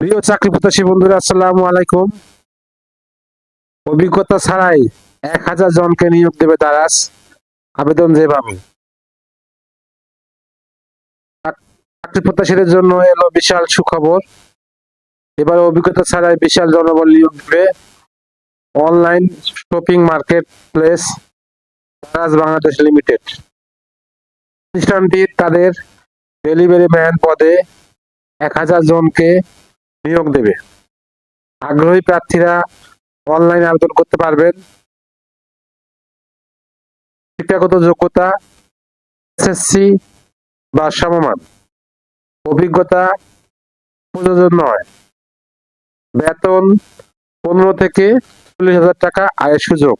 প্রিয় চাকরি প্রত্যাশী বন্ধুরা, আসসালামু আলাইকুম। অভিজ্ঞতা ছাড়াই এক হাজার জনকে নিয়োগ দেবে দারাস আবেদন যেভাবে। চাকরি প্রত্যাশীদের জন্য এলো বিশাল সুখবর। এবার অভিজ্ঞতা ছাড়াই বিশাল জনবল নিয়োগ দেবে। Online shopping market place Daraz Bangladesh limited. প্রতিষ্ঠানটি তাদের ডেলিভারি ম্যান পদে এক হাজার জনকে নিয়োগ দেবে। আগ্রহী প্রার্থীরা অনলাইনে আবেদন করতে পারবেন। শিক্ষাগত যোগ্যতা এসএসসি বা সমমান। অভিজ্ঞতা প্রযোজন নয়। বেতন পনেরো থেকে চল্লিশ হাজার টাকা আয়ের সুযোগ।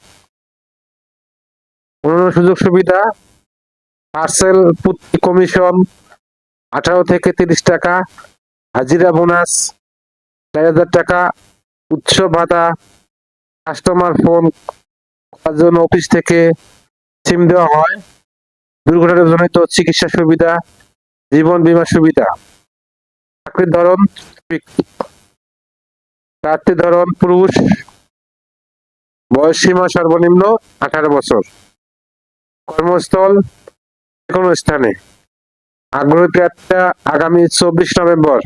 অন্যান্য সুযোগ সুবিধা পার্সেল প্রতি কমিশন আঠারো থেকে তিরিশ টাকা, হাজিরা বোনাস চার হাজার টাকা উৎসব ভাতা কাস্টমার ফোন করার জন্য অফিস থেকে সিম দেওয়া হয়। দুর্ঘটনাজনিত চিকিৎসা সুবিধা, জীবন বীমা সুবিধা। চাকরির ধরন প্রার্থীর ধরন পুরুষ। বয়স সীমা সর্বনিম্ন আঠারো বছর। কর্মস্থল যে কোনো স্থানে। আগ্রহী প্রার্থীরা আগামী চব্বিশ নভেম্বর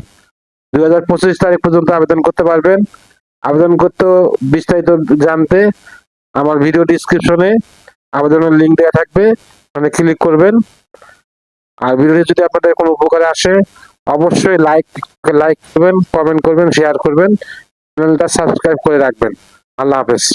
দুই হাজার পঁচিশ তারিখ পর্যন্ত আবেদন করতে পারবেন। আবেদন করতে বিস্তারিত জানতে আমার ভিডিও ডিসক্রিপশনে আবেদনের লিঙ্ক দেওয়া থাকবে, ওখানে ক্লিক করবেন। আর ভিডিওটি যদি আপনাদের কোনো উপকারে আসে, অবশ্যই লাইক লাইক করবেন কমেন্ট করবেন শেয়ার করবেন। চ্যানেলটা সাবস্ক্রাইব করে রাখবেন। আল্লাহ হাফেজ।